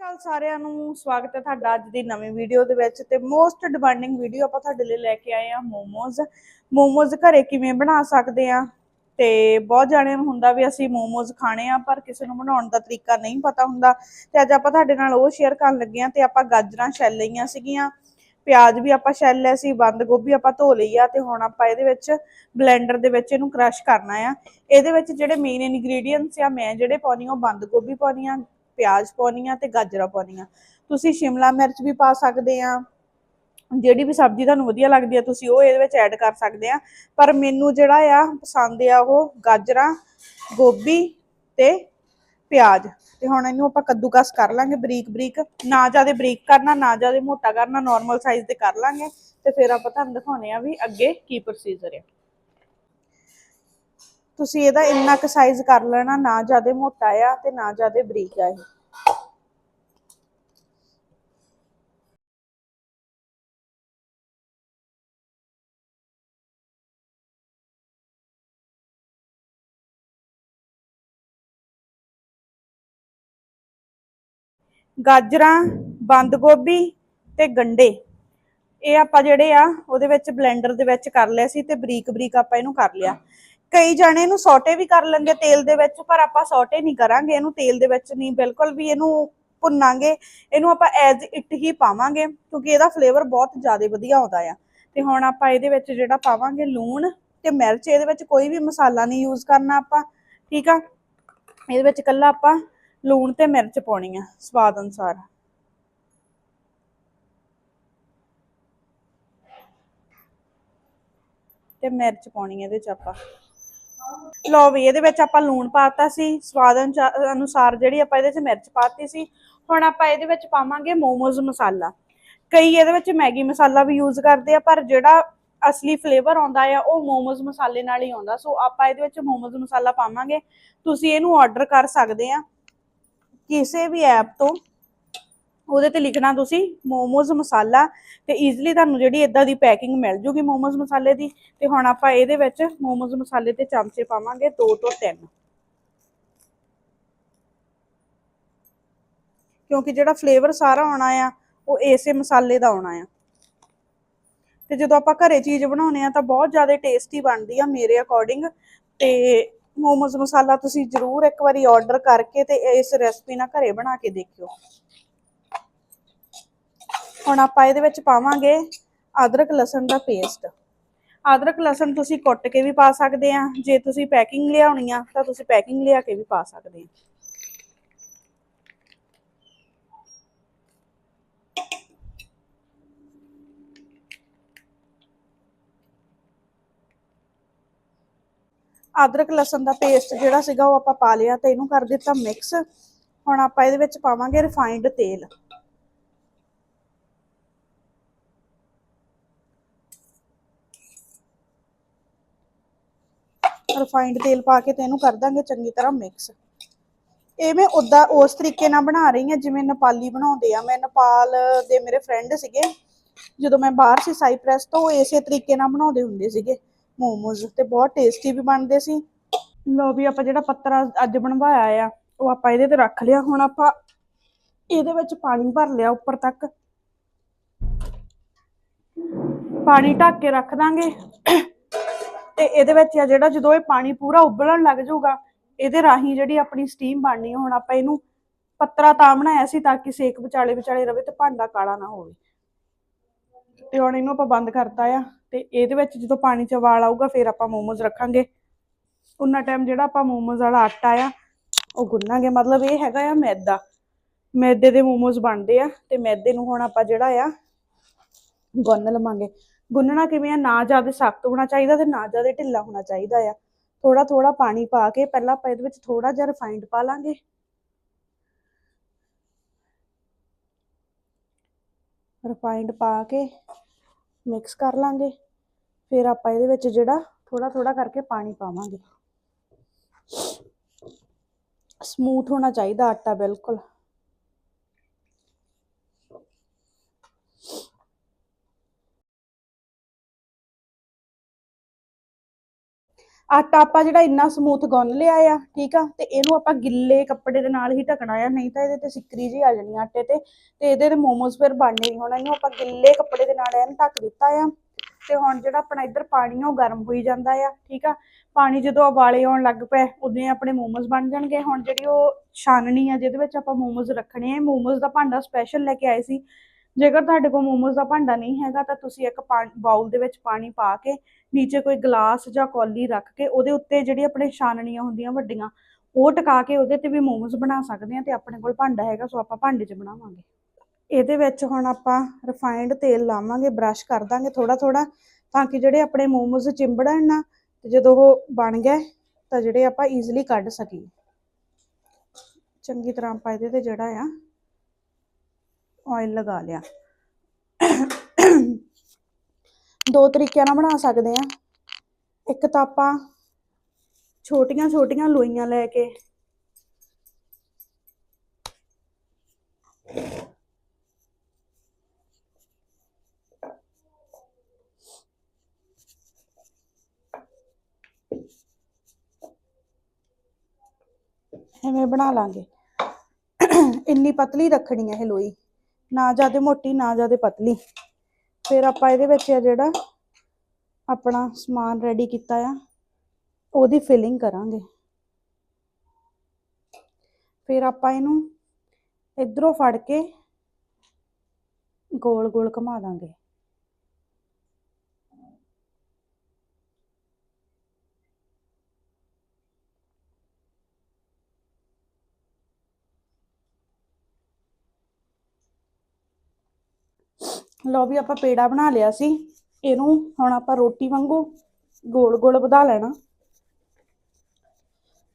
ਕੱਲ ਸਾਰਿਆਂ ਨੂੰ, ਸਵਾਗਤ ਹੈ ਤੁਹਾਡਾ ਅੱਜ ਦੀ ਨਵੀਂ ਵੀਡੀਓ ਦੇ ਵਿੱਚ ਤੇ ਮੋਸਟ ਡਿਮਾਂਡਿੰਗ ਵੀਡੀਓ ਆਪਾਂ ਤੁਹਾਡੇ ਲਈ ਲੈ ਕੇ ਆਏ ਆ ਮੋਮੋਜ਼। ਮੋਮੋਜ਼ ਘਰੇ ਕਿਵੇਂ ਬਣਾ ਸਕਦੇ ਆ ਤੇ ਬਹੁਤ ਜਾਣਿਆਂ ਨੂੰ ਹੁੰਦਾ ਵੀ ਅਸੀਂ ਮੋਮੋਜ਼ ਖਾਣੇ ਆ, ਪਰ ਕਿਸੇ ਨੂੰ ਬਣਾਉਣ ਦਾ ਤਰੀਕਾ ਨਹੀਂ ਪਤਾ ਹੁੰਦਾ। ਤੇ ਅੱਜ ਆਪਾਂ ਤੁਹਾਡੇ ਨਾਲ ਉਹ ਸ਼ੇਅਰ ਕਰਨ ਲੱਗੇ ਆ ਤੇ ਆਪਾਂ ਗਾਜਰਾਂ ਛੈਲ ਲਈਆਂ ਸੀਗੀਆਂ, ਪਿਆਜ਼ ਵੀ ਆਪਾਂ ਛੈਲ ਲਿਆ ਸੀ ਬੰਦ ਗੋਭੀ ਆਪਾਂ ਧੋ ਲਈ ਆ ਤੇ ਹੁਣ ਆਪਾਂ ਇਹਦੇ ਵਿੱਚ ਬਲੈਂਡਰ ਦੇ ਵਿੱਚ ਇਹਨੂੰ ਕ੍ਰਸ਼ ਕਰਨਾ ਆ। ਇਹਦੇ ਵਿੱਚ ਜਿਹੜੇ ਮੇਨ ਇਨਗਰੀਡੀਅੰਟਸ ਆ, ਮੈਂ ਜਿਹੜੇ ਪਾਉਣੀ ਆ ਉਹ ਬੰਦ ਗੋਭੀ ਪਾਉਣੀ ਆ, ਪਿਆਜ਼ ਪਾਉਣੀ ਆ ਤੇ ਗਾਜਰਾਂ ਪਾਉਣੀ ਆ। ਤੁਸੀਂ ਸ਼ਿਮਲਾ ਮਿਰਚ ਵੀ ਪਾ ਸਕਦੇ ਆ। ਜਿਹੜੀ ਵੀ ਸਬਜ਼ੀ ਤੁਹਾਨੂੰ ਵਧੀਆ ਲੱਗਦੀ ਆ, ਤੁਸੀਂ ਉਹ ਇਹਦੇ ਵਿੱਚ ਐਡ ਕਰ ਸਕਦੇ ਆ। ਪਰ ਮੈਨੂੰ ਜਿਹੜਾ ਆ ਪਸੰਦ ਆ ਉਹ ਗਾਜਰਾਂ, ਗੋਭੀ ਤੇ ਪਿਆਜ਼। ਤੇ ਹੁਣ ਇਹਨੂੰ ਆਪਾਂ ਕੱਦੂਕਸ ਕਰ ਲਾਂਗੇ ਬਰੀਕ ਬਰੀਕ। ਨਾ ਜ਼ਿਆਦਾ ਬਰੀਕ ਕਰਨਾ, ਨਾ ਜ਼ਿਆਦਾ ਮੋਟਾ ਕਰਨਾ ਨਾਰਮਲ ਸਾਈਜ਼ ਤੇ ਕਰ ਲਾਂਗੇ। ਤੇ ਫਿਰ ਆਪਾਂ ਤੁਹਾਨੂੰ ਦਿਖਾਉਣੇ ਆ ਵੀ ਅੱਗੇ ਕੀ ਪ੍ਰੋਸੀਜਰ ਆ। ਤੁਸੀਂ ਇਹਦਾ ਇੰਨਾ ਕੁ ਸਾਈਜ਼ ਕਰ ਲੈਣਾ, ਨਾ ਜ਼ਿਆਦਾ ਮੋਟਾ ਆ ਤੇ ਨਾ ਜ਼ਿਆਦਾ ਬਰੀਕ ਆ ਇਹ। ਗਾਜਰਾਂ, ਬੰਦ ਗੋਭੀ ਤੇ ਗੰਡੇ। ਇਹ ਆਪਾਂ ਜਿਹੜੇ ਆ, ਉਹਦੇ ਵਿੱਚ ਬਲੈਂਡਰ ਦੇ ਵਿੱਚ ਕਰ ਲਿਆ ਸੀ ਤੇ ਬਰੀਕ ਬਰੀਕ ਆਪਾਂ ਇਹਨੂੰ ਕਰ ਲਿਆ। ਕਈ ਜਾਣੇ ਇਹਨੂੰ ਸੌਟੇ ਵੀ ਕਰ ਲੈਂਦੇ ਤੇਲ ਦੇ ਵਿੱਚ, ਪਰ ਆਪਾਂ ਸੌਟੇ ਨਹੀਂ ਕਰਾਂਗੇ, ਇਹਨੂੰ ਤੇਲ ਦੇ ਵਿੱਚ ਨਹੀਂ, ਬਿਲਕੁਲ ਵੀ ਇਹਨੂੰ ਭੁੰਨਾਂਗੇ। ਇਹਨੂੰ ਆਪਾਂ ਐਜ਼ ਇਟ ਹੀ ਪਾਵਾਂਗੇ, ਕਿਉਂਕਿ ਇਹਦਾ ਫਲੇਵਰ ਬਹੁਤ ਜ਼ਿਆਦਾ ਵਧੀਆ ਆਉਂਦਾ ਆ। ਤੇ ਹੁਣ ਆਪਾਂ ਇਹਦੇ ਵਿੱਚ ਜਿਹੜਾ ਪਾਵਾਂਗੇ ਲੂਣ ਤੇ ਮਿਰਚ, ਇਹਦੇ ਵਿੱਚ ਕੋਈ ਵੀ ਮਸਾਲਾ ਨਹੀਂ ਯੂਜ਼ ਕਰਨਾ ਆਪਾਂ, ਠੀਕ ਆ? ਇਹਦੇ ਵਿੱਚ ਕੱਲਾ ਆਪਾਂ ਲੂਣ ਤੇ ਮਿਰਚ ਪਾਉਣੀ ਆ, ਸਵਾਦ ਅਨੁਸਾਰ। ਤੇ ਮਿਰਚ ਪਾਉਣੀ ਇਹਦੇ ਚ ਆਪਾਂ। ਲਓ ਵੀ, ਇਹਦੇ ਵਿੱਚ ਆਪਾਂ ਲੂਣ ਪਾਤਾ ਸੀ, ਸਵਾਦ ਅਨੁਸਾਰ ਜਿਹੜੀ ਆਪਾਂ ਇਹਦੇ ਚ ਮਿਰਚ ਪਾਤੀ ਸੀ, ਹੁਣ ਆਪਾਂ ਇਹਦੇ ਵਿੱਚ ਪਾਵਾਂਗੇ ਮੋਮੋਜ਼ ਮਸਾਲਾ। ਕਈ ਇਹਦੇ ਵਿੱਚ ਮੈਗੀ ਮਸਾਲਾ ਵੀ ਯੂਜ਼ ਕਰਦੇ ਆ, ਪਰ ਜਿਹੜਾ ਅਸਲੀ ਫਲੇਵਰ ਆਉਂਦਾ ਆ, ਉਹ ਮੋਮੋਜ਼ ਮਸਾਲੇ ਨਾਲ ਹੀ ਆਉਂਦਾ। ਸੋ ਆਪਾਂ ਇਹਦੇ ਵਿੱਚ ਮੋਮੋਜ਼ ਮਸਾਲਾ ਪਾਵਾਂਗੇ। ਤੁਸੀਂ ਇਹਨੂੰ ਆਰਡਰ ਕਰ ਸਕਦੇ ਆ। ਕਿਸੇ ਵੀ ਐਪ ਤੋਂ ਉਹਦੇ ਤੇ ਲਿਖਣਾ ਤੁਸੀਂ ਮੋਮੋਜ਼ ਮਸਾਲਾ ਤੇ ਈਜ਼ੀਲੀ ਤੁਹਾਨੂੰ ਜਿਹੜੀ ਇਦਾਂ ਦੀ ਪੈਕਿੰਗ ਮਿਲ ਜੂਗੀ ਮੋਮੋਜ਼ ਮਸਾਲੇ ਦੀ ਤੇ ਹੁਣ ਆਪਾਂ ਇਹਦੇ ਵਿੱਚ ਮੋਮੋਜ਼ ਮਸਾਲੇ ਤੇ ਚਮਚੇ ਪਾਵਾਂਗੇ 2 ਤੋਂ 3 ਕਿਉਂਕਿ ਜਿਹੜਾ ਫਲੇਵਰ ਸਾਰਾ ਆਉਣਾ ਆ, ਉਹ ਇਸੇ ਮਸਾਲੇ ਦਾ ਆਉਣਾ ਆ। ਤੇ ਜਦੋਂ ਆਪਾਂ ਘਰੇ ਚੀਜ਼ ਬਣਾਉਨੇ ਆ ਤਾਂ ਬਹੁਤ ਜ਼ਿਆਦਾ ਟੇਸਟੀ ਬਣਦੀ ਆ ਮੇਰੇ ਅਕੋਰਡਿੰਗ ਤੇ ਮੋਮੋਜ਼ ਮਸਾਲਾ ਤੁਸੀਂ ਜ਼ਰੂਰ ਇੱਕ ਵਾਰੀ ਆਰਡਰ ਕਰਕੇ ਤੇ ਇਸ ਰੈਸਪੀ ਨਾਲ ਘਰੇ ਬਣਾ ਕੇ ਦੇਖਿਓ। ਹੁਣ ਆਪਾਂ ਇਹਦੇ ਵਿੱਚ ਪਾਵਾਂਗੇ ਅਦਰਕ, ਲਸਣ ਦਾ ਪੇਸਟ ਅਦਰਕ, ਲਸਣ ਤੁਸੀਂ ਕੁੱਟ ਕੇ ਵੀ ਪਾ ਸਕਦੇ ਆ। ਜੇ ਤੁਸੀਂ ਪੈਕਿੰਗ ਲਿਆਉਣੀ ਆ ਤਾਂ ਤੁਸੀਂ ਪੈਕਿੰਗ ਲਿਆ ਕੇ ਵੀ ਪਾ ਸਕਦੇ ਆ। ਅਦਰਕ ਲਸਣ ਦਾ ਪੇਸਟ ਜਿਹੜਾ ਸੀਗਾ ਉਹ ਆਪਾਂ ਪਾ ਲਿਆ ਤੇ ਇਹਨੂੰ ਕਰ ਦਿੱਤਾ ਮਿਕਸ ਹੁਣ ਆਪਾਂ ਇਹਦੇ ਵਿੱਚ ਪਾਵਾਂਗੇ ਰਿਫਾਈਨਡ ਤੇਲ। ਰਿਫਾਈਨਡ ਤੇਲ ਪਾ ਕੇ ਤੇ ਇਹਨੂੰ ਕਰ ਦਾਂਗੇ ਚੰਗੀ ਤਰ੍ਹਾਂ ਮਿਕਸ ਇਹ ਮੈਂ ਉਦਾਂ ਉਸ ਤਰੀਕੇ ਨਾਲ ਬਣਾ ਰਹੀ ਹਾਂ, ਜਿਵੇਂ ਨੇਪਾਲੀ ਬਣਾਉਂਦੇ ਆ। ਮੈਂ ਨੇਪਾਲ ਦੇ ਮੇਰੇ ਫਰੈਂਡ ਸੀਗੇ। ਜਦੋਂ ਮੈਂ ਬਾਹਰ ਸੀ ਸਾਈਪ੍ਰੈਸ ਤੋਂ ਇਸੇ ਤਰੀਕੇ ਨਾਲ ਬਣਾਉਂਦੇ ਹੁੰਦੇ ਸੀਗੇ। ਮੋਮੋਜ਼ ਤੇ ਬਹੁਤ ਟੇਸਟੀ ਵੀ ਬਣਦੇ ਸੀ। ਲੋ ਵੀ ਆਪਾਂ ਜਿਹੜਾ ਪੱਤਰ ਅੱਜ ਬਣਵਾਇਆ ਆ, ਉਹ ਆਪਾਂ ਇਹਦੇ ਤੇ ਰੱਖ ਲਿਆ। ਹੁਣ ਆਪਾਂ ਇਹਦੇ ਵਿੱਚ ਪਾਣੀ ਭਰ ਲਿਆ ਉੱਪਰ ਤੱਕ। ਪਾਣੀ ਢੱਕ ਕੇ ਰੱਖ ਦਾਂਗੇ। ਤੇ ਇਹਦੇ ਵਿੱਚ ਆ ਜਿਹੜਾ ਜਦੋਂ ਇਹ ਪਾਣੀ ਪੂਰਾ ਉਬਲਣ ਲੱਗ ਜਾਊਗਾ, ਇਹਦੇ ਰਾਹੀਂ ਜਿਹੜੀ ਆਪਣੀ ਸਟੀਮ ਬਣਨੀ ਹੁਣ ਆਪਾਂ ਇਹਨੂੰ ਪੱਤਰਾ ਤਾਂ ਬਣਾਇਆ ਸੀ ਤਾਂ ਕਿ ਸੇਕ ਵਿਚਾਲੇ ਵਿਚਾਲੇ ਰਵੇ ਤੇ ਭਾਂਡਾ ਕਾਲਾ ਨਾ ਹੋਵੇ। ਤੇ ਹੁਣ ਇਹਨੂੰ ਆਪਾਂ ਬੰਦ ਕਰਤਾ ਆ ਤੇ ਇਹਦੇ ਵਿੱਚ ਜਦੋਂ ਪਾਣੀ ਚ ਉਬਾਲ ਆਊਗਾ, ਫਿਰ ਆਪਾਂ ਮੋਮੋਜ਼ ਰੱਖਾਂਗੇ। ਉਨਾ ਟਾਈਮ ਜਿਹੜਾ ਆਪਾਂ ਮੋਮੋਜ਼ ਵਾਲਾ ਆਟਾ ਆ, ਉਹ ਗੁੰਨਾਂਗੇ। ਮਤਲਬ ਇਹ ਹੈਗਾ ਆ ਮੈਦਾ। ਮੈਦੇ ਦੇ ਮੋਮੋਜ਼ ਬਣਦੇ ਆ ਤੇ ਮੈਦੇ ਨੂੰ ਹੁਣ ਆਪਾਂ ਜਿਹੜਾ ਆ, ਗੁੰਨ ਲਵਾਂਗੇ। ਗੁੰਨਣਾ ਕਿਵੇਂ ਆ? ਨਾ ਜ਼ਿਆਦਾ ਸਖਤ ਹੋਣਾ ਚਾਹੀਦਾ ਤੇ ਨਾ ਜ਼ਿਆਦਾ ਢਿੱਲਾ ਹੋਣਾ ਚਾਹੀਦਾ ਆ। ਥੋੜਾ ਥੋੜਾ ਪਾਣੀ ਪਾ ਕੇ ਪਹਿਲਾਂ ਆਪਾਂ ਇਹਦੇ ਵਿੱਚ ਥੋੜਾ ਜਿਹਾ ਰਿਫਾਈਨਡ ਪਾ ਲਾਂਗੇ। ਰਿਫਾਈਨਡ ਪਾ ਕੇ ਮਿਕਸ ਕਰ ਲਾਂਗੇ। ਫਿਰ ਆਪਾਂ ਇਹਦੇ ਵਿੱਚ ਜਿਹੜਾ ਥੋੜਾ ਥੋੜਾ ਕਰਕੇ ਪਾਣੀ ਪਾਵਾਂਗੇ। ਸਮੂਥ ਹੋਣਾ ਚਾਹੀਦਾ ਆਟਾ ਬਿਲਕੁਲ। ਆਟਾ ਆਪਾਂ ਜਿਹੜਾ ਇੰਨਾ ਸਮੂਥ ਗੁੰਨ ਲਿਆ ਆ, ਠੀਕ ਆ, ਤੇ ਇਹਨੂੰ ਆਪਾਂ ਗਿੱਲੇ ਕੱਪੜੇ ਦੇ ਨਾਲ ਹੀ ਢਕਣਾ ਆ, ਨਹੀਂ ਤਾਂ ਇਹਦੇ ਤੇ ਸਿੱਕਰੀ ਜੀ ਆ ਜਾਣੀ ਆਟੇ ਤੇ ਤੇ ਇਹਦੇ ਤੇ ਮੋਮੋਸ ਫਿਰ ਬਣਨੇ ਨਹੀਂ ਹੋਣਾ ਇਹਨੂੰ ਆਪਾਂ ਗਿੱਲੇ ਕੱਪੜੇ ਦੇ ਨਾਲ ਐਨ ਢੱਕ ਦਿੱਤਾ ਆ, ਤੇ ਹੁਣ ਜਿਹੜਾ ਆਪਣਾ ਇੱਧਰ ਪਾਣੀ ਆ ਉਹ ਗਰਮ ਹੋਈ ਜਾਂਦਾ ਆ, ਠੀਕ ਆ, ਪਾਣੀ ਜਦੋਂ ਉਬਾਲੇ ਆਉਣ ਲੱਗ ਪਏ, ਉਦੋਂ ਆਪਣੇ ਮੋਮੋਸ ਬਣ ਜਾਣਗੇ, ਹੁਣ ਜਿਹੜੀ ਉਹ ਛਾਨਣੀ ਆ ਜਿਹਦੇ ਵਿੱਚ ਆਪਾਂ ਮੋਮੋਸ ਰੱਖਣੇ ਆ ਮੋਮੋਸ ਦਾ ਭਾਂਡਾ ਸਪੈਸ਼ਲ ਲੈ ਕੇ ਆਏ ਸੀ ਜੇਕਰ ਤੁਹਾਡੇ ਕੋਲ ਮੋਮੋਜ਼ ਦਾ ਭਾਂਡਾ ਨਹੀਂ ਹੈਗਾ, ਤਾਂ ਤੁਸੀਂ ਇੱਕ ਬਾਉਲ ਦੇ ਵਿੱਚ ਪਾਣੀ ਪਾ ਕੇ ਨੀਚੇ ਕੋਈ ਗਲਾਸ ਜਾਂ ਕੌਲੀ ਰੱਖ ਕੇ ਉਹਦੇ ਉੱਤੇ ਜਿਹੜੀ ਆਪਣੇ ਛਾਨਣੀਆਂ ਹੁੰਦੀਆਂ ਵੱਡੀਆਂ, ਉਹ ਟਿਕਾ ਕੇ ਉਹਦੇ ਤੇ ਵੀ ਮੋਮੋਜ਼ ਬਣਾ ਸਕਦੇ ਆ ਤੇ ਆਪਣੇ ਕੋਲ ਭਾਂਡਾ ਹੈਗਾ, ਸੋ ਆਪਾਂ ਭਾਂਡੇ 'ਚ ਬਣਾਵਾਂਗੇ। ਇਹਦੇ ਵਿੱਚ ਹੁਣ ਆਪਾਂ ਰਿਫਾਈਨਡ ਤੇਲ ਲਾਵਾਂਗੇ ਬ੍ਰਸ਼ ਕਰ ਦਾਂਗੇ ਥੋੜਾ ਥੋੜਾ ਤਾਂ ਕਿ ਜਿਹੜੇ ਆਪਣੇ ਮੋਮੋਜ਼ ਚਿੰਬੜਨ ਨਾ, ਤੇ ਜਦੋਂ ਉਹ ਬਣ ਗਏ, ਤਾਂ ਜਿਹੜੇ ਆਪਾਂ ਈਜ਼ੀਲੀ ਕੱਢ ਸਕੀਏ। ਚੰਗੀ ਤਰ੍ਹਾਂ ਆਪਾਂ ਇਹਦੇ ਤੇ ਜਿਹੜਾ ਆ ਆਇਲ ਲਗਾ ਲਿਆ ਦੋ ਤਰੀਕਿਆਂ ਨਾਲ ਬਣਾ ਸਕਦੇ ਆ ਇੱਕ ਤਾਂ ਆਪਾਂ ਛੋਟੀਆਂ ਛੋਟੀਆਂ ਲੋਈਆਂ ਲੈ ਕੇ ਐਵੇਂ ਬਣਾ ਲਾਂਗੇ ਇੰਨੀ ਪਤਲੀ ਰੱਖਣੀ ਹੈ ਇਹ ਲੋਈ ਨਾ ਜ਼ਿਆਦਾ ਮੋਟੀ, ਨਾ ਜ਼ਿਆਦਾ ਪਤਲੀ। ਫਿਰ ਆਪਾਂ ਇਹਦੇ ਵਿੱਚ ਆ ਜਿਹੜਾ ਆਪਣਾ ਸਮਾਨ ਰੈਡੀ ਕੀਤਾ ਆ, ਉਹਦੀ ਫਿਲਿੰਗ ਕਰਾਂਗੇ। ਫਿਰ ਆਪਾਂ ਇਹਨੂੰ ਇਧਰੋਂ ਫੜ ਕੇ ਗੋਲ ਗੋਲ ਘੁਮਾ ਦਾਂਗੇ। ਲਓ ਵੀ ਆਪਾਂ ਪੇੜਾ ਬਣਾ ਲਿਆ ਸੀ। ਇਹਨੂੰ ਹੁਣ ਆਪਾਂ ਰੋਟੀ ਵਾਂਗੂ ਗੋਲ ਗੋਲ ਵਧਾ ਲੈਣਾ।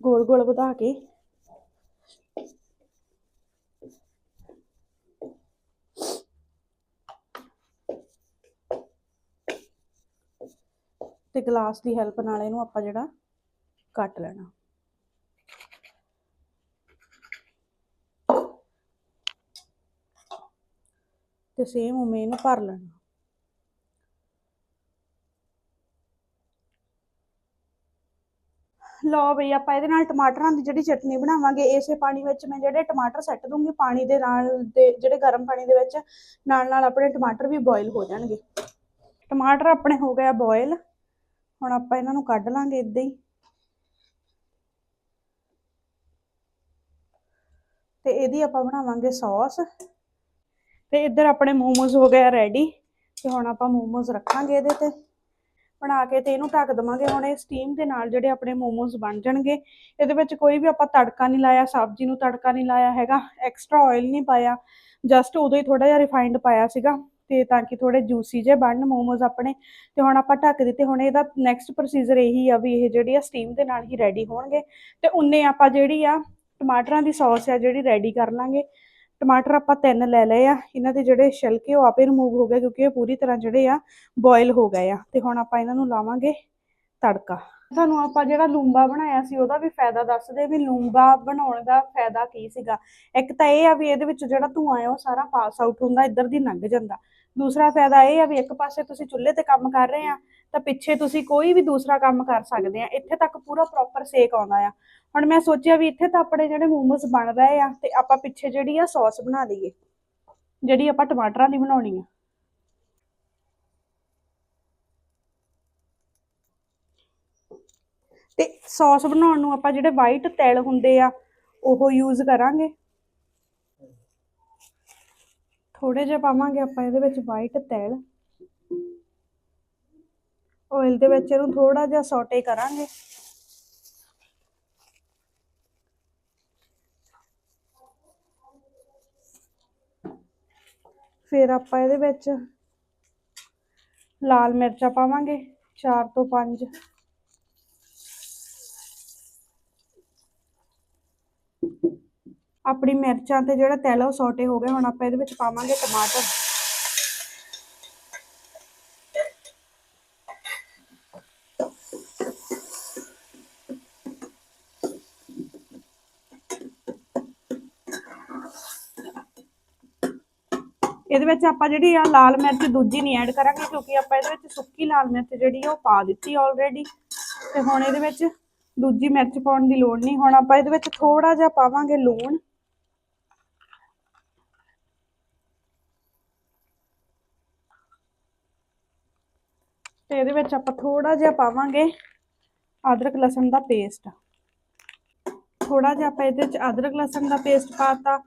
ਗੋਲ ਗੋਲ ਵਧਾ ਕੇ। ਤੇ ਗਲਾਸ ਦੀ ਹੈਲਪ ਨਾਲ ਇਹਨੂੰ ਆਪਾਂ ਜਿਹੜਾ ਕੱਟ ਲੈਣਾ। ਤੇ ਸੇਮ ਉਵੇਂ ਇਹਨੂੰ ਭਰ ਲੈਣਾ। ਲਓ ਬਈ, ਆਪਾਂ ਇਹਦੇ ਨਾਲ ਟਮਾਟਰਾਂ ਦੀ ਜਿਹੜੀ ਚਟਨੀ ਬਣਾਵਾਂਗੇ, ਇਸੇ ਪਾਣੀ ਵਿੱਚ ਮੈਂ ਜਿਹੜੇ ਟਮਾਟਰ ਸੱਟ ਦੂੰਗੀ ਪਾਣੀ ਦੇ ਨਾਲ ਦੇ, ਜਿਹੜੇ ਗਰਮ ਪਾਣੀ ਦੇ ਵਿੱਚ, ਨਾਲ ਨਾਲ ਆਪਣੇ ਟਮਾਟਰ ਵੀ ਬੋਇਲ ਹੋ ਜਾਣਗੇ। ਟਮਾਟਰ ਆਪਣੇ ਹੋ ਗਿਆ ਬੋਇਲ ਹੁਣ ਆਪਾਂ ਇਹਨਾਂ ਨੂੰ ਕੱਢ ਲਾਂਗੇ ਇਦਾਂ ਹੀ। ਤੇ ਇਹਦੀ ਆਪਾਂ ਬਣਾਵਾਂਗੇ ਸੌਸ ਤੇ ਇੱਧਰ ਆਪਣੇ ਮੋਮੋਜ਼ ਹੋ ਗਏ ਰੈਡੀ ਤੇ ਹੁਣ ਆਪਾਂ ਮੋਮੋਜ਼ ਰੱਖਾਂਗੇ ਇਹਦੇ ਤੇ। ਬਣਾ ਕੇ ਤੇ ਇਹਨੂੰ ਢੱਕ ਦਵਾਂਗੇ। ਹੁਣ ਇਹ ਸਟੀਮ ਦੇ ਨਾਲ ਜਿਹੜੇ ਆਪਣੇ ਮੋਮੋਜ਼ ਬਣ ਜਾਣਗੇ, ਇਹਦੇ ਵਿੱਚ ਕੋਈ ਵੀ ਆਪਾਂ ਤੜਕਾ ਨਹੀਂ ਲਾਇਆ, ਸਬਜ਼ੀ ਨੂੰ ਤੜਕਾ ਨਹੀਂ ਲਾਇਆ ਹੈਗਾ ਐਕਸਟਰਾ ਆਇਲ ਨਹੀਂ ਪਾਇਆ ਜਸਟ ਉਦੋਂ ਹੀ ਥੋੜਾ ਜਿਹਾ ਰਿਫਾਈਨਡ ਪਾਇਆ ਸੀਗਾ ਤੇ ਤਾਂ ਕਿ ਥੋੜੇ ਜੂਸੀ ਜੇ ਬਣਨ ਮੋਮੋਜ਼ ਆਪਣੇ। ਤੇ ਹੁਣ ਆਪਾਂ ਢੱਕ ਦਿੱਤੇ। ਹੁਣ ਇਹਦਾ ਨੈਕਸਟ ਪ੍ਰੋਸੀਜਰ ਇਹੀ ਆ ਵੀ ਇਹ ਜਿਹੜੀ ਆ ਸਟੀਮ ਦੇ ਨਾਲ ਹੀ ਰੈਡੀ ਹੋਣਗੇ। ਤੇ ਉਨੇ ਆਪਾਂ ਜਿਹੜੀ ਆ ਟਮਾਟਰਾਂ ਦੀ ਸੌਸ ਆ ਜਿਹੜੀ ਰੈਡੀ ਕਰ ਲਾਂਗੇ। ਟਮਾਟਰ ਆਪਾਂ ਤਿੰਨ ਲੈ ਲਏ ਆ, ਇਹਨਾਂ ਦੇ ਜਿਹੜੇ ਛਿਲਕੇ ਉਹ ਆਪੇ ਰਿਮੂਵ ਹੋ ਗਏ ਕਿਉਂਕਿ ਇਹ ਪੂਰੀ ਤਰ੍ਹਾਂ ਜਿਹੜੇ ਆ ਬੋਇਲ ਹੋ ਗਏ ਆ ਤੇ ਹੁਣ ਆਪਾਂ ਇਹਨਾਂ ਨੂੰ ਲਾਵਾਂਗੇ ਤੜਕਾ। ਤੁਹਾਨੂੰ ਆਪਾਂ ਜਿਹੜਾ ਲੂੰਬਾ ਬਣਾਇਆ ਸੀ ਉਹਦਾ ਵੀ ਫਾਇਦਾ ਦੱਸਦੇ ਵੀ ਲੂੰਬਾ ਬਣਾਉਣ ਦਾ ਫਾਇਦਾ ਕੀ ਸੀਗਾ। ਇੱਕ ਤਾਂ ਇਹ ਆ ਵੀ ਇਹਦੇ ਵਿੱਚ ਜਿਹੜਾ ਧੂਆਂ ਹੈ ਉਹ ਸਾਰਾ ਪਾਸ ਆਊਟ ਹੁੰਦਾ, ਇੱਧਰ ਦੀ ਲੰਘ ਜਾਂਦਾ। ਦੂਸਰਾ ਫਾਇਦਾ ਇਹ ਆ ਵੀ ਇੱਕ ਪਾਸੇ ਤੁਸੀਂ ਚੁੱਲ੍ਹੇ ਤੇ ਕੰਮ ਕਰ ਰਹੇ ਆ, ਤਾਂ ਪਿੱਛੇ ਤੁਸੀਂ ਕੋਈ ਵੀ ਦੂਸਰਾ ਕੰਮ ਕਰ ਸਕਦੇ ਆ, ਇੱਥੇ ਤੱਕ ਪੂਰਾ ਪ੍ਰੋਪਰ ਸੇਕ ਆਉਂਦਾ ਆ। ਹੁਣ ਮੈਂ ਸੋਚਿਆ ਵੀ ਇੱਥੇ ਤਾਂ ਆਪਣੇ ਜਿਹੜੇ ਮੋਮੋਸ ਬਣ ਰਹੇ ਆ, ਤੇ ਆਪਾਂ ਪਿੱਛੇ ਜਿਹੜੀ ਆ ਸੌਸ ਬਣਾ ਲਈਏ, ਜਿਹੜੀ ਆਪਾਂ ਟਮਾਟਰਾਂ ਦੀ ਬਣਾਉਣੀ ਆ। ਤੇ ਸੌਸ ਬਣਾਉਣ ਨੂੰ ਆਪਾਂ ਜਿਹੜੇ ਵਾਈਟ ਤਿਲ ਹੁੰਦੇ ਆ, ਉਹ ਯੂਜ਼ ਕਰਾਂਗੇ। ਥੋੜੇ ਜਿਹਾ ਪਾਵਾਂਗੇ ਆਪਾਂ ਇਹਦੇ ਵਿੱਚ ਵਾਈਟ ਤਿਲ। ਆਇਲ ਦੇ ਵਿੱਚ ਇਹਨੂੰ ਥੋੜਾ ਜਿਹਾ ਸੌਟੇ ਕਰਾਂਗੇ। ਫਿਰ ਆਪਾਂ ਇਹਦੇ ਵਿੱਚ ਲਾਲ ਮਿਰਚਾਂ ਪਾਵਾਂਗੇ 4 ਤੋਂ 5 ਆਪਣੀ ਮਿਰਚਾਂ ਤੇ ਜਿਹੜਾ ਤਿਲ ਆ ਉਹ ਸੌਟੇ ਹੋ ਗਏ, ਹੁਣ ਆਪਾਂ ਇਹਦੇ ਵਿੱਚ ਪਾਵਾਂਗੇ ਟਮਾਟਰ। ਇਹਦੇ ਵਿੱਚ ਆਪਾਂ ਜਿਹੜੀ ਆ ਲਾਲ ਮਿਰਚ ਦੂਜੀ ਨਹੀਂ ਐਡ ਕਰਾਂਗੇ, ਕਿਉਂਕਿ ਆਪਾਂ ਇਹਦੇ ਵਿੱਚ ਸੁੱਕੀ ਲਾਲ ਮਿਰਚ ਜਿਹੜੀ ਆ ਉਹ ਪਾ ਦਿੱਤੀ ਆਲਰੇਡੀ ਤੇ ਹੁਣ ਇਹਦੇ ਵਿੱਚ ਦੂਜੀ ਮਿਰਚ ਪਾਉਣ ਦੀ ਲੋੜ ਨਹੀਂ। ਹੁਣ ਆਪਾਂ ਇਹਦੇ ਵਿੱਚ ਥੋੜਾ ਜਿਹਾ ਪਾਵਾਂਗੇ ਲੂਣ। ਤੇ ਇਹਦੇ ਵਿੱਚ ਆਪਾਂ ਥੋੜਾ ਜਿਹਾ ਪਾਵਾਂਗੇ ਅਦਰਕ ਲਸਣ ਦਾ ਪੇਸਟ। ਥੋੜਾ ਜਿਹਾ ਆਪਾਂ ਇਹਦੇ ਵਿੱਚ ਅਦਰਕ ਲਸਣ ਦਾ ਪੇਸਟ ਪਾਤਾ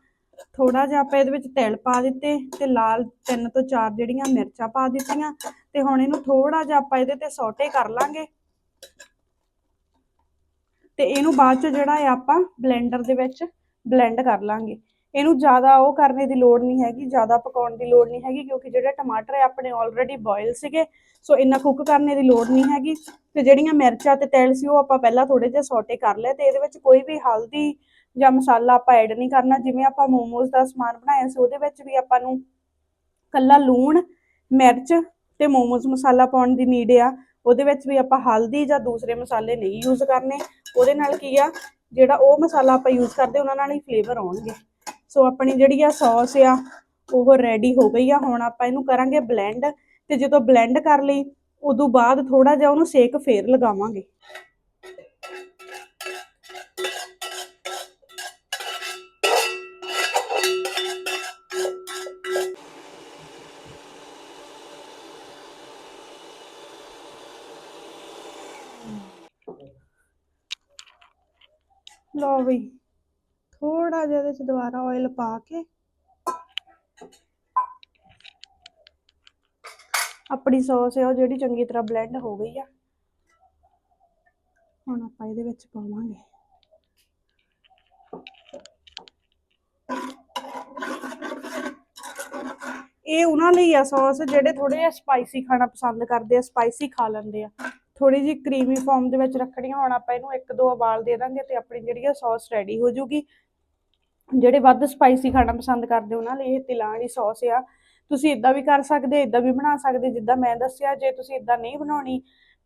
ਥੋੜਾ ਜਿਹਾ ਆਪਾਂ ਇਹਦੇ ਵਿੱਚ ਤਿਲ ਪਾ ਦਿੱਤੇ ਤੇ ਲਾਲ ਤਿੰਨ ਤੋਂ ਚਾਰ ਜਿਹੜੀਆਂ ਮਿਰਚਾਂ ਪਾ ਦਿੱਤੀਆਂ ਤੇ ਹੁਣ ਇਹਨੂੰ ਥੋੜਾ ਜਿਹਾ ਆਪਾਂ ਇਹਦੇ ਤੇ ਸੌਟੇ ਕਰ ਲਾਂਗੇ। ਤੇ ਇਹਨੂੰ ਬਾਅਦ ਚ ਜਿਹੜਾ ਹੈ ਆਪਾਂ ਬਲੈਂਡਰ ਦੇ ਵਿੱਚ ਬਲੈਂਡ ਕਰ ਲਾਂਗੇ। ਇਹਨੂੰ ਜ਼ਿਆਦਾ ਉਹ ਕਰਨੇ ਦੀ ਲੋੜ ਨਹੀਂ ਹੈਗੀ, ਜ਼ਿਆਦਾ ਪਕਾਉਣ ਦੀ ਲੋੜ ਨਹੀਂ ਹੈਗੀ ਕਿਉਂਕਿ ਜਿਹੜੇ ਟਮਾਟਰ ਹੈ ਆਪਣੇ ਆਲਰੇਡੀ ਬੋਇਲ ਸੀਗੇ ਸੋ ਇੰਨਾ ਕੁੱਕ ਕਰਨੇ ਦੀ ਲੋੜ ਨਹੀਂ ਹੈਗੀ ਤੇ ਜਿਹੜੀਆਂ ਮਿਰਚਾਂ ਤੇ ਤਿਲ ਸੀ ਉਹ ਆਪਾਂ ਪਹਿਲਾਂ ਥੋੜੇ ਜਿਹਾ ਸੌਟੇ ਕਰ ਲਏ ਤੇ ਇਹਦੇ ਵਿੱਚ ਕੋਈ ਵੀ ਹਲਦੀ ਜਾਂ ਮਸਾਲਾ ਆਪਾਂ ਐਡ ਨਹੀਂ ਕਰਨਾ, ਜਿਵੇਂ ਆਪਾਂ ਮੋਮੋਸ ਦਾ ਸਮਾਨ ਬਣਾਇਆ ਸੀ ਉਹਦੇ ਵਿੱਚ ਵੀ ਆਪਾਂ ਨੂੰ ਕੱਲਾ ਲੂਣ, ਮਿਰਚ ਤੇ ਮੋਮੋਜ਼ ਮਸਾਲਾ ਪਾਉਣ ਦੀ ਨੀਡ ਆ, ਉਹਦੇ ਵਿੱਚ ਵੀ ਆਪਾਂ ਹਲਦੀ ਜਾਂ ਦੂਸਰੇ ਮਸਾਲੇ ਨਹੀਂ ਯੂਜ਼ ਕਰਨੇ, ਉਹਦੇ ਨਾਲ ਕੀ ਆ, ਜਿਹੜਾ ਉਹ ਮਸਾਲਾ ਆਪਾਂ ਯੂਜ਼ ਕਰਦੇ, ਉਹਨਾਂ ਨਾਲ ਹੀ ਫਲੇਵਰ ਆਉਣਗੇ। ਸੋ ਆਪਣੀ ਜਿਹੜੀ ਆ ਸੌਸ ਆ, ਉਹ ਰੈਡੀ ਹੋ ਗਈ ਆ। ਹੁਣ ਆਪਾਂ ਇਹਨੂੰ ਕਰਾਂਗੇ ਬਲੈਂਡ ਤੇ ਜਦੋਂ ਬਲੈਂਡ ਕਰ ਲਈ, ਉਦੋਂ ਬਾਅਦ ਥੋੜਾ ਜਿਹਾ ਉਹਨੂੰ ਸੇਕ ਫੇਰ ਲਗਾਵਾਂਗੇ। ਲਓ ਵੀ। ਥੋੜਾ ਜਿਹਾ ਇਹਦੇ ਚ ਦੁਬਾਰਾ ਆਇਲ ਪਾ ਕੇ। ਆਪਣੀ ਸੌਸ ਹੈ ਉਹ ਜਿਹੜੀ ਚੰਗੀ ਤਰ੍ਹਾਂ ਬਲੈਂਡ ਹੋ ਗਈ ਆ। ਹੁਣ ਆਪਾਂ ਇਹਦੇ ਵਿੱਚ ਪਾਵਾਂਗੇ। ਇਹ ਉਹਨਾਂ ਲਈ ਆ ਸੌਸ ਜਿਹੜੇ ਥੋੜੇ ਜਿਹਾ ਸਪਾਈਸੀ ਖਾਣਾ ਪਸੰਦ ਕਰਦੇ ਆ ਸਪਾਈਸੀ ਖਾ ਲੈਂਦੇ ਆ। ਥੋੜੀ ਜਿਹੀ ਕਰੀਮੀ ਫਾਰਮ ਦੇ ਵਿੱਚ ਰੱਖਣੀਆਂ, ਹੁਣ ਆਪਾਂ ਇਹਨੂੰ ਇੱਕ ਦੋ ਉਬਾਲ ਦੇ ਦਾਂਗੇ ਤੇ ਆਪਣੀ ਜਿਹੜੀ ਆ ਸੌਸ ਰੈਡੀ ਹੋ ਜੂਗੀ ਜਿਹੜੇ ਵੱਧ ਸਪਾਈਸੀ ਖਾਣਾ ਪਸੰਦ ਕਰਦੇ ਉਹਨਾਂ ਲਈ ਇਹ ਤਿਲਾਂ ਵਾਲੀ ਸੌਸ ਆ। ਤੁਸੀਂ ਇਦਾਂ ਵੀ ਕਰ ਸਕਦੇ ਇਦਾਂ ਵੀ ਬਣਾ ਸਕਦੇ, ਜਿੱਦਾਂ ਮੈਂ ਦੱਸਿਆ, ਜੇ ਤੁਸੀਂ ਇਦਾਂ ਨਹੀਂ ਬਣਾਉਣੀ,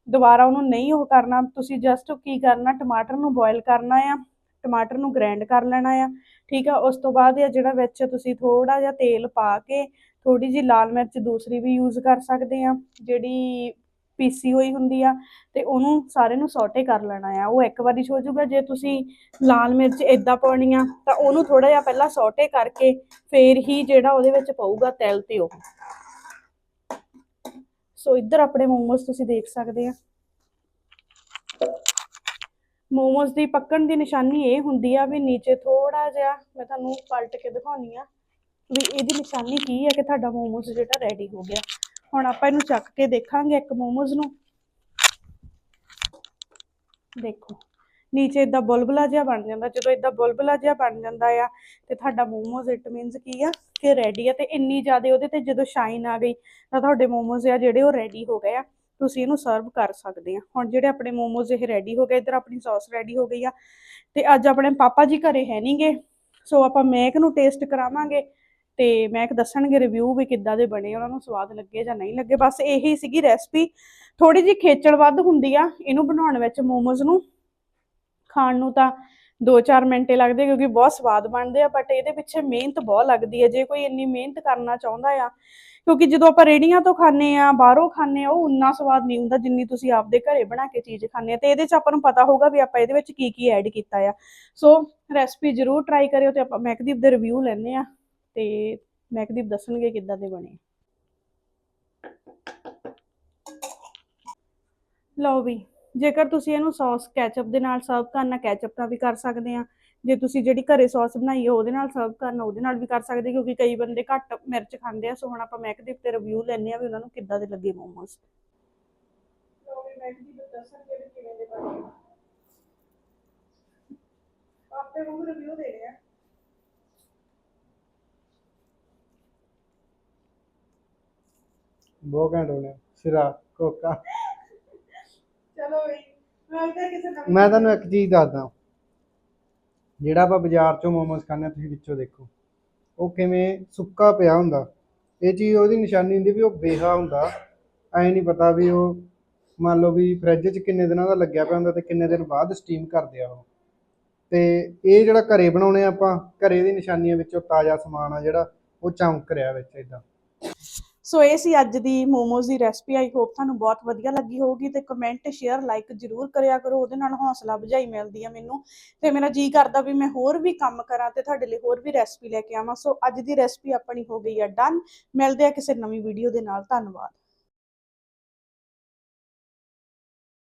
ਦੁਬਾਰਾ ਉਹਨੂੰ ਨਹੀਂ ਉਹ ਕਰਨਾ, ਤੁਸੀਂ ਜਸਟ ਕੀ ਕਰਨਾ, ਟਮਾਟਰ ਨੂੰ ਬੋਇਲ ਕਰਨਾ ਆ, ਟਮਾਟਰ ਨੂੰ ਗ੍ਰਾਈਂਡ ਕਰ ਲੈਣਾ ਆ, ਠੀਕ ਆ? ਉਸ ਤੋਂ ਬਾਅਦ ਇਹ ਜਿਹੜਾ ਵਿੱਚ ਤੁਸੀਂ ਥੋੜਾ ਜਿਹਾ ਤੇਲ ਪਾ ਕੇ ਥੋੜੀ ਜਿਹੀ ਲਾਲ ਮਿਰਚ ਦੂਸਰੀ ਵੀ ਯੂਜ਼ ਕਰ ਸਕਦੇ ਆ, ਜਿਹੜੀ ਪੀਸੀ ਹੋਈ ਹੁੰਦੀ ਆ ਤੇ ਉਹਨੂੰ ਸਾਰੇ ਨੂੰ ਸੌਟੇ ਕਰ ਲੈਣਾ ਆ। ਉਹ ਇੱਕ ਵਾਰੀ ਹੋ ਜਾਊਗਾ, ਜੇ ਤੁਸੀਂ ਲਾਲ ਮਿਰਚ ਇਦਾਂ ਪਾਉਣੀ ਆ, ਤਾਂ ਉਹਨੂੰ ਥੋੜਾ ਜਿਹਾ ਪਹਿਲਾਂ ਸੌਟੇ ਕਰਕੇ ਫੇਰ ਹੀ ਜਿਹੜਾ ਉਹਦੇ ਵਿੱਚ ਪਊਗਾ ਤੇਲ ਤੇ ਉਹ। ਸੋ ਇੱਧਰ ਆਪਣੇ ਮੋਮੋਸ ਤੁਸੀਂ ਦੇਖ ਸਕਦੇ ਆ। ਮੋਮੋਸ ਦੀ ਪੱਕਣ ਦੀ ਨਿਸ਼ਾਨੀ ਇਹ ਹੁੰਦੀ ਆ ਵੀ ਨੀਚੇ ਥੋੜਾ ਜਿਹਾ, ਮੈਂ ਤੁਹਾਨੂੰ ਪਲਟ ਕੇ ਦਿਖਾਉਣੀ ਆ, ਵੀ ਇਹਦੀ ਨਿਸ਼ਾਨੀ ਕੀ ਆ ਕਿ ਤੁਹਾਡਾ ਮੋਮੋਸ ਜਿਹੜਾ ਰੈਡੀ ਹੋ ਗਿਆ। ਹੁਣ ਆਪਾਂ ਇਹਨੂੰ ਚੱਕ ਕੇ ਦੇਖਾਂਗੇ ਇੱਕ ਮੋਮੋਸ ਨੂੰ। ਦੇਖੋ, ਨੀਚੇ ਇਦਾਂ ਬੁਲਬੁਲਾ ਜਿਹਾ ਬਣ ਜਾਂਦਾ। ਜਦੋਂ ਇਦਾਂ ਬੁਲਬੁਲਾ ਜਿਹਾ ਬਣ ਜਾਂਦਾ ਆ ਤੇ ਤੁਹਾਡਾ ਮੋਮੋਸ ਇਟ ਮੀਨਸ ਕੀ ਆ? ਕਿ ਰੈਡੀ ਆ ਤੇ ਇੰਨੀ ਜ਼ਿਆਦਾ ਉਹਦੇ ਤੇ ਜਦੋਂ ਸ਼ਾਈਨ ਆ ਗਈ ਤਾਂ ਤੁਹਾਡੇ ਮੋਮੋਜ ਆ ਜਿਹੜੇ ਉਹ ਰੈਡੀ ਹੋ ਗਏ ਆ। ਤੁਸੀਂ ਇਹਨੂੰ ਸਰਵ ਕਰ ਸਕਦੇ ਆ। ਹੁਣ ਜਿਹੜੇ ਆਪਣੇ ਮੋਮੋਜ ਇਹ ਰੈਡੀ ਹੋ ਗਏ, ਇੱਧਰ ਆਪਣੀ ਸੌਸ ਰੈਡੀ ਹੋ ਗਈ ਆ। ਤੇ ਅੱਜ ਆਪਣੇ ਪਾਪਾ ਜੀ ਘਰੇ ਹੈ ਨਹੀਂਗੇ ਸੋ ਆਪਾਂ ਮੈਕ ਨੂੰ ਟੇਸਟ ਕਰਾਵਾਂਗੇ। ਤੇ ਮੈਂ ਇੱਕ ਦੱਸਣਗੇ ਰਿਵਿਊ ਵੀ ਕਿੱਦਾਂ ਦੇ ਬਣੇ, ਉਹਨਾਂ ਨੂੰ ਸਵਾਦ ਲੱਗੇ ਜਾਂ ਨਹੀਂ ਲੱਗੇ, ਬਸ ਇਹੀ ਸੀਗੀ ਰੈਸਪੀ ਥੋੜੀ ਜਿਹੀ ਖੇਚਲ ਵੱਧ ਹੁੰਦੀ ਆ ਇਹਨੂੰ ਬਣਾਉਣ ਵਿੱਚ ਮੋਮੋਸ ਨੂੰ। ਖਾਣ ਨੂੰ ਤਾਂ 2-4 ਮਿੰਟੇ ਲੱਗਦੇ ਕਿਉਂਕਿ ਬਹੁਤ ਸਵਾਦ ਬਣਦੇ ਆ ਬਟ ਇਹਦੇ ਪਿੱਛੇ ਮਿਹਨਤ ਬਹੁਤ ਲੱਗਦੀ ਹੈ ਜੇ ਕੋਈ ਇੰਨੀ ਮਿਹਨਤ ਕਰਨਾ ਚਾਹੁੰਦਾ ਆ। ਕਿਉਂਕਿ ਜਦੋਂ ਆਪਾਂ ਰੇੜੀਆਂ ਤੋਂ ਖਾਂਦੇ ਆ, ਬਾਹਰੋਂ ਖਾਂਦੇ ਆ, ਉਹ ਉਨਾ ਸਵਾਦ ਨਹੀਂ ਹੁੰਦਾ ਜਿੰਨੀ ਤੁਸੀਂ ਆਪਦੇ ਘਰੇ ਬਣਾ ਕੇ ਚੀਜ਼ ਖਾਂਦੇ ਆ। ਤੇ ਇਹਦੇ 'ਚ ਆਪਾਂ ਨੂੰ ਪਤਾ ਹੋਊਗਾ ਵੀ ਆਪਾਂ ਇਹਦੇ ਵਿੱਚ ਕੀ ਕੀ ਐਡ ਕੀਤਾ ਆ। ਸੋ ਰੈਸਪੀ ਜ਼ਰੂਰ ਟਰਾਈ ਕਰਿਓ ਤੇ ਆਪਾਂ ਮੈਕਦੀਪ ਦੇ ਰਿਵਿਊ ਲੈਣੇ ਆ। ਤੇ ਮੈਕਦੀਪ ਦੱਸਣਗੇ ਕਿੱਦਾਂ ਦੇ ਬਣੇ ਲਓ ਵੀ, ਜੇਕਰ ਤੁਸੀਂ ਇਹਨੂੰ ਸੌਸ ਕੈਚਅਪ ਦੇ ਨਾਲ ਸਰਵ ਕਰਨਾ, ਕੈਚਅਪ ਨਾਲ ਵੀ ਕਰ ਸਕਦੇ ਆ। ਜੇ ਤੁਸੀਂ ਜਿਹੜੀ ਘਰੇ ਸੌਸ ਬਣਾਈ ਹੈ ਉਹਦੇ ਨਾਲ ਸਰਵ ਕਰਨਾ, ਉਹਦੇ ਨਾਲ ਵੀ ਕਰ ਸਕਦੇ, ਕਿਉਂਕਿ ਕਈ ਬੰਦੇ ਘੱਟ ਮਿਰਚ ਖਾਂਦੇ ਆ। ਸੋ ਹੁਣ ਆਪਾਂ ਮੈਕਦੀਪ ਤੇ ਰਿਵਿਊ ਲੈਣੇ ਆ ਵੀ ਉਹਨਾਂ ਨੂੰ ਕਿੱਦਾਂ ਦੇ ਲੱਗੇ ਮੋਮੋਸ। ਲਓ ਵੀ ਮੈਕਦੀਪ ਦੱਸਣਗੇ ਕਿਵੇਂ ਦੇ ਬਣੇ ਆਪੇ ਨੂੰ ਰਿਵਿਊ ਦੇ ਰਹੇ ਆ। ਬਹੁਤ ਘੈਂਟ ਹੋਣੇ ਸਿਰਾ ਕੋਕਾ। ਚਲੋ ਵੀ ਮੈਂ ਤਾਂ ਕਿਸੇ ਨਵੀਂ ਮੈਂ ਤੁਹਾਨੂੰ ਇੱਕ ਚੀਜ਼ ਦੱਸਦਾ। ਜਿਹੜਾ ਆਪਾਂ ਬਾਜ਼ਾਰ ਚੋਂ ਮੋਮੋਸ ਖਾਂਦੇ ਹਾਂ ਤੁਸੀਂ ਵਿੱਚੋਂ ਦੇਖੋ। ਉਹ ਕਿਵੇਂ ਸੁੱਕਾ ਪਿਆ ਹੁੰਦਾ। ਇਹ ਚੀਜ਼ ਉਹਦੀ ਨਿਸ਼ਾਨੀ ਹੁੰਦੀ ਵੀ ਉਹ ਬੇਹਾ ਹੁੰਦਾ। ਐ ਨਹੀਂ ਪਤਾ ਵੀ ਉਹ ਮੰਨ ਲਓ ਵੀ ਫ੍ਰਿਜ 'ਚ ਕਿੰਨੇ ਦਿਨਾਂ ਦਾ ਲੱਗਿਆ ਪਿਆ ਹੁੰਦਾ ਤੇ ਕਿੰਨੇ ਦਿਨ ਬਾਅਦ ਸਟੀਮ ਕਰਦੇ ਆ ਉਹ। ਤੇ ਇਹ ਜਿਹੜਾ ਘਰੇ ਬਣਾਉਣੇ ਆਪਾਂ ਘਰੇ ਦੀ ਨਿਸ਼ਾਨੀਆਂ ਵਿੱਚੋਂ ਤਾਜ਼ਾ ਸਮਾਨ ਆ ਜਿਹੜਾ ਉਹ ਚਮਕ ਰਿਹਾ ਵਿੱਚ ਇਦਾਂ। ਸੋ ਇਹ ਸੀ ਅੱਜ ਦੀ ਮੋਮੋਜ਼ ਦੀ ਰੈਸਪੀ ਆਈ ਹੋਪ ਤੁਹਾਨੂੰ ਬਹੁਤ ਵਧੀਆ ਲੱਗੀ ਹੋਊਗੀ ਤੇ ਕਮੈਂਟ ਸ਼ੇਅਰ ਲਾਈਕ ਜਰੂਰ ਕਰਿਆ ਕਰੋ। ਉਹਦੇ ਨਾਲ ਹੌਸਲਾ ਵਜਾਈ ਮਿਲਦੀ ਆ ਮੈਨੂੰ। ਤੇ ਮੇਰਾ ਜੀ ਕਰਦਾ ਵੀ ਮੈਂ ਹੋਰ ਵੀ ਕੰਮ ਕਰਾਂ ਤੇ ਤੁਹਾਡੇ ਲਈ ਹੋਰ ਵੀ ਰੈਸਪੀ ਲੈ ਕੇ ਆਵਾਂ। ਸੋ ਅੱਜ ਦੀ ਰੈਸਪੀ ਆਪਣੀ ਹੋ ਗਈ ਆ ਡਨ ਮਿਲਦੇ ਆ ਕਿਸੇ ਨਵੀਂ ਵੀਡੀਓ ਦੇ ਨਾਲ। ਧੰਨਵਾਦ।